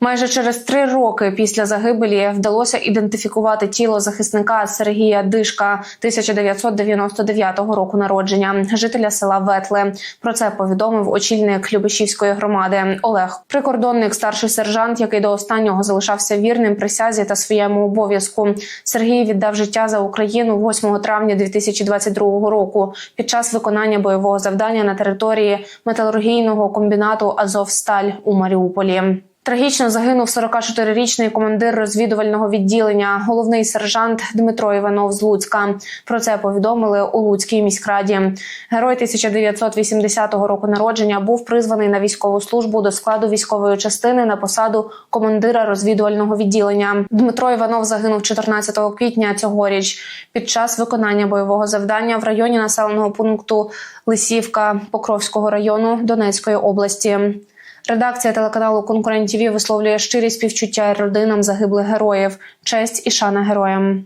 Майже через три роки після загибелі вдалося ідентифікувати тіло захисника Сергія Дишка 1999 року народження, жителя села Ветле. Про це повідомив очільник Любешівської громади Олег. Прикордонник, старший сержант, який до останнього залишався вірним присязі та своєму обов'язку. Сергій віддав життя за Україну 8 травня 2022 року під час виконання бойового завдання на території металургійного комбінату Азовсталь у Маріуполі. Трагічно загинув 44-річний командир розвідувального відділення, головний сержант Дмитро Іванов з Луцька. Про це повідомили у Луцькій міськраді. Герой 1980 року народження був призваний на військову службу до складу військової частини на посаду командира розвідувального відділення. Дмитро Іванов загинув 14 квітня цьогоріч під час виконання бойового завдання в районі населеного пункту Лисівка Покровського району Донецької області. Редакція телеканалу Конкурент ТІВІ висловлює щирі співчуття родинам загиблих героїв, честь і шана героям.